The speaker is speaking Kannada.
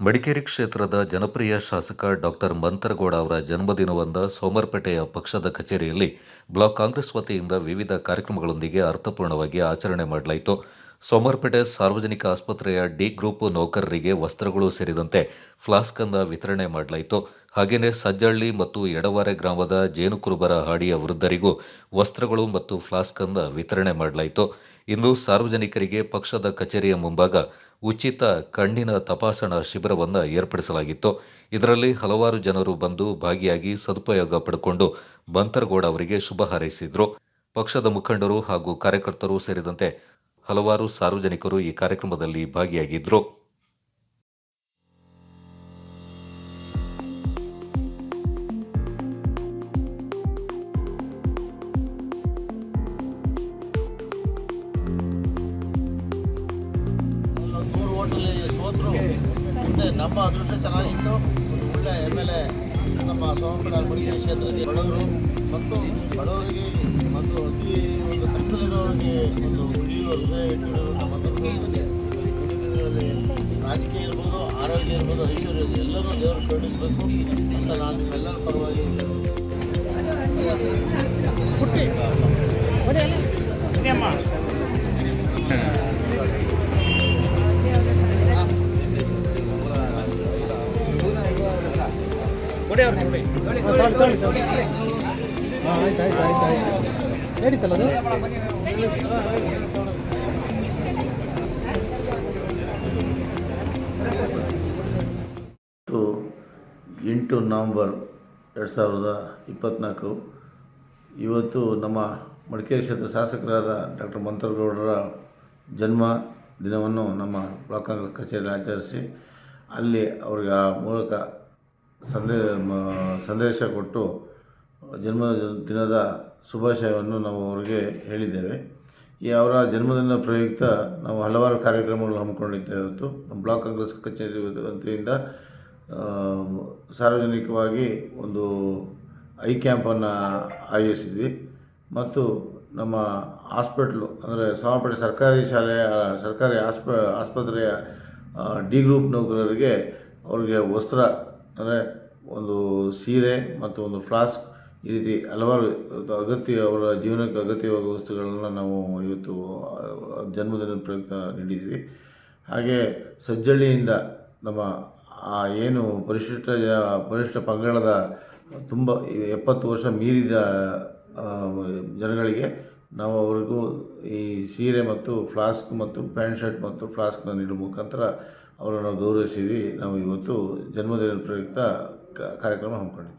ಮಡಿಕೇರಿ ಕ್ಷೇತ್ರದ ಜನಪ್ರಿಯ ಶಾಸಕ ಡಾಕ್ಟರ್ ಮಂತರಗೌಡ ಅವರ ಜನ್ಮದಿನವಂದ ಸೋಮರ್ಪೇಟೆಯ ಪಕ್ಷದ ಕಚೇರಿಯಲ್ಲಿ ಬ್ಲಾಕ್ ಕಾಂಗ್ರೆಸ್ ವತಿಯಿಂದ ವಿವಿಧ ಕಾರ್ಯಕ್ರಮಗಳೊಂದಿಗೆ ಅರ್ಥಪೂರ್ಣವಾಗಿ ಆಚರಣೆ ಮಾಡಲಾಯಿತು. ಸೋಮರ್ಪೇಟೆ ಸಾರ್ವಜನಿಕ ಆಸ್ಪತ್ರೆಯ ಡಿ ಗ್ರೂಪ್ ನೌಕರರಿಗೆ ವಸ್ತ್ರಗಳು ಸೇರಿದಂತೆ ಫ್ಲಾಸ್ಕ್ ಅನ್ನ ವಿತರಣೆ ಮಾಡಲಾಯಿತು. ಹಾಗೆಯೇ ಸಜ್ಜಳ್ಳಿ ಮತ್ತು ಎಡವಾರೆ ಗ್ರಾಮದ ಜೇನುಕುರುಬರ ಹಾಡಿಯ ವೃದ್ಧರಿಗೂ ವಸ್ತ್ರಗಳು ಮತ್ತು ಫ್ಲಾಸ್ಕ್ ಅನ್ನ ವಿತರಣೆ ಮಾಡಲಾಯಿತು. ಇಂದು ಸಾರ್ವಜನಿಕರಿಗೆ ಪಕ್ಷದ ಕಚೇರಿಯ ಮುಂಭಾಗ ಉಚಿತ ಕಣ್ಣಿನ ತಪಾಸಣಾ ಶಿಬಿರವನ್ನು ಏರ್ಪಡಿಸಲಾಗಿತ್ತು. ಇದರಲ್ಲಿ ಹಲವಾರು ಜನರು ಬಂದು ಭಾಗಿಯಾಗಿ ಸದುಪಯೋಗ ಪಡೆಕೊಂಡು ಬಂತರಗೌಡ ಅವರಿಗೆ ಶುಭ ಹಾರೈಸಿದರು. ಪಕ್ಷದ ಮುಖಂಡರು ಹಾಗೂ ಕಾರ್ಯಕರ್ತರು ಸೇರಿದಂತೆ ಹಲವಾರು ಸಾರ್ವಜನಿಕರು ಈ ಕಾರ್ಯಕ್ರಮದಲ್ಲಿ ಭಾಗಿಯಾಗಿದ್ದರು ಓಟಲ್ಲಿ ಸೋತರು. ಮುಂದೆ ನಮ್ಮ ಅದೃಷ್ಟ ಚೆನ್ನಾಗಿತ್ತು. ಒಳ್ಳೆ ಎಂ ಎಲ್ ಎ ನಮ್ಮ ಸೋಮಪುರ ಮಡಿಕೆ ಕ್ಷೇತ್ರದಲ್ಲಿ ಬಡವರು. ಮತ್ತು ಬಡವರಿಗೆ ಮತ್ತು ಅತಿ ಒಂದು ಕಷ್ಟದಲ್ಲಿರೋರಿಗೆ ಒಂದು ಇಟ್ಟಿರುವ ನಮ್ಮ ರಾಜಕೀಯ ಇರ್ಬೋದು, ಆರೋಗ್ಯ ಇರ್ಬೋದು, ಐಶ್ವರ್ಯ ಎಲ್ಲರೂ ದೇವರು ಕರುಣಿಸಬೇಕು ಅಂತ ನಾನು ಎಲ್ಲರ ಪರವಾಗಿ ಆಯ್ತು ಆಯ್ತು ಆಯ್ತು ಆಯ್ತು. ನಡೀತಲ್ಲ ಅದು? ಇವತ್ತು ಎಂಟು ನವಂಬರ್ ಎರಡು ಸಾವಿರದ ಇಪ್ಪತ್ತ್ನಾಲ್ಕು ಇವತ್ತು ನಮ್ಮ ಮಡಿಕೇರಿ ಕ್ಷೇತ್ರ ಶಾಸಕರಾದ ಡಾಕ್ಟರ್ ಮಂತ್ರಗೌಡರ ಜನ್ಮ ದಿನವನ್ನು ನಮ್ಮ ಬ್ಲಾಕ್ ಕಾಂಗ್ರೆಸ್ ಕಚೇರಿಯಲ್ಲಿ ಆಚರಿಸಿ ಅಲ್ಲಿ ಅವ್ರಿಗೆ ಆ ಮೂಲಕ ಸಂದೇ ಸಂದೇಶ ಕೊಟ್ಟು ಜನ್ಮ ದಿನದ ಶುಭಾಶಯವನ್ನು ನಾವು ಅವರಿಗೆ ಹೇಳಿದ್ದೇವೆ. ಈ ಅವರ ಜನ್ಮದಿನ ಪ್ರಯುಕ್ತ ನಾವು ಹಲವಾರು ಕಾರ್ಯಕ್ರಮಗಳು ಹಮ್ಮಿಕೊಂಡಿದ್ದೇವೆ ಇವತ್ತು ನಮ್ಮ ಬ್ಲಾಕ್ ಕಾಂಗ್ರೆಸ್ ಕಚೇರಿ ವತಿಯಿಂದ ಸಾರ್ವಜನಿಕವಾಗಿ ಒಂದು ಐ ಕ್ಯಾಂಪನ್ನು ಆಯೋಜಿಸಿದ್ವಿ. ಮತ್ತು ನಮ್ಮ ಹಾಸ್ಪಿಟ್ಲು, ಅಂದರೆ ಸೋಮಪೇಟೆ ಸರ್ಕಾರಿ ಶಾಲೆಯ, ಸರ್ಕಾರಿ ಆಸ್ಪ ಆಸ್ಪತ್ರೆಯ ಡಿ ಗ್ರೂಪ್ ನೌಕರರಿಗೆ ಅವರಿಗೆ ವಸ್ತ್ರ ಅಂದರೆ ಒಂದು ಸೀರೆ ಮತ್ತು ಒಂದು ಫ್ಲಾಸ್ಕ್ ಈ ರೀತಿ ಹಲವಾರು ಅಗತ್ಯ ಅವರ ಜೀವನಕ್ಕೆ ಅಗತ್ಯವಾದ ವಸ್ತುಗಳನ್ನು ನಾವು ಇವತ್ತು ಜನ್ಮದಿನ ಪ್ರಯುಕ್ತ ನೀಡಿದ್ವಿ ಹಾಗೆ ಸಜ್ಜಳ್ಳಿಯಿಂದ ನಮ್ಮ, ಆ, ಏನು ಪರಿಶಿಷ್ಟ ಪರಿಶಿಷ್ಟ ಪಂಗಡದ ತುಂಬ ಎಪ್ಪತ್ತು ವರ್ಷ ಮೀರಿದ ಜನಗಳಿಗೆ ನಾವು ಅವರಿಗೂ ಈ ಸೀರೆ ಮತ್ತು ಫ್ಲಾಸ್ಕ್ ಮತ್ತು ಪ್ಯಾಂಟ್ ಶರ್ಟ್ ಮತ್ತು ಫ್ಲಾಸ್ಕ್ನ ನೀಡುವ ಮುಖಾಂತರ ಅವರನ್ನು ಗೌರವಿಸಿದ್ವಿ. ನಾವು ಇವತ್ತು ಜನ್ಮದಿನದ ಪ್ರಯುಕ್ತ ಕಾರ್ಯಕ್ರಮ ಹಮ್ಮಿಕೊಂಡಿದ್ವಿ.